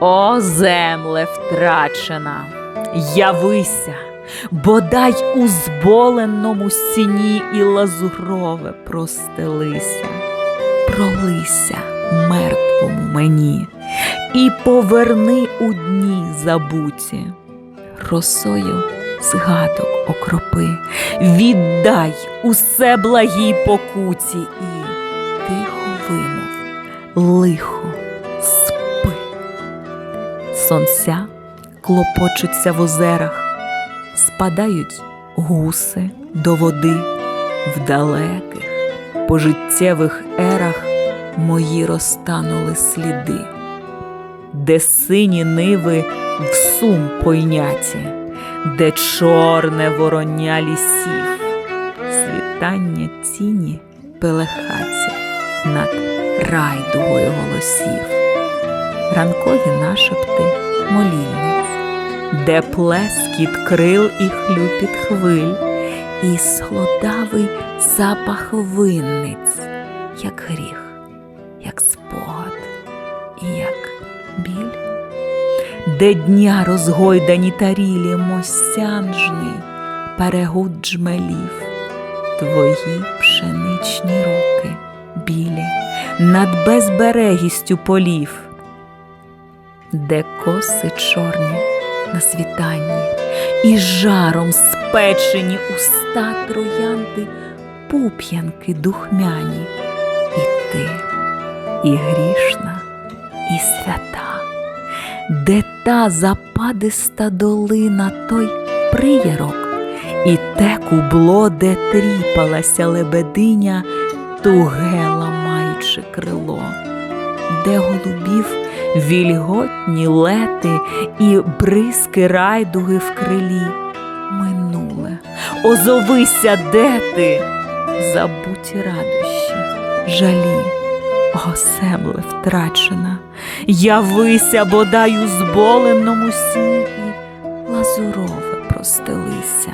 О, земле втрачена, явися, бодай у зболеному сіні і лазурове простелися, пролися мертвому мені і поверни у дні забуті, росою згадок окропи, віддай усе благій покуті і тихо вимов, лихо. Сонця клопочуться в озерах, спадають гуси до води в далеких пожиттєвих ерах мої розтанули сліди, де сині ниви в сум пойняті, де чорне вороння лісів, світання тіні пелехаті над райдугою голосів ранкові нашепти молільниць, де плескіт крил і хлюпіт хвиль, і солодавий запах винниць, як гріх, як спогад і як біль, де дня розгойдані тарілі мосянжний перегуд джмелів, твої пшеничні руки білі над безберегістю полів де коси чорні на світанні, і жаром спечені уста троянди, пуп'янки духмяні, і ти, і грішна, і свята, де та западиста долина, той приярок, і те кубло, де тріпалася лебединя, туге ламаючи крило, де голубів вільготні лети і бризки райдуги в крилі. Минуле, озовися, де ти, забуті радощі, жалі, о, втрачена, явися бодай у зболеному сні, лазурове простелися,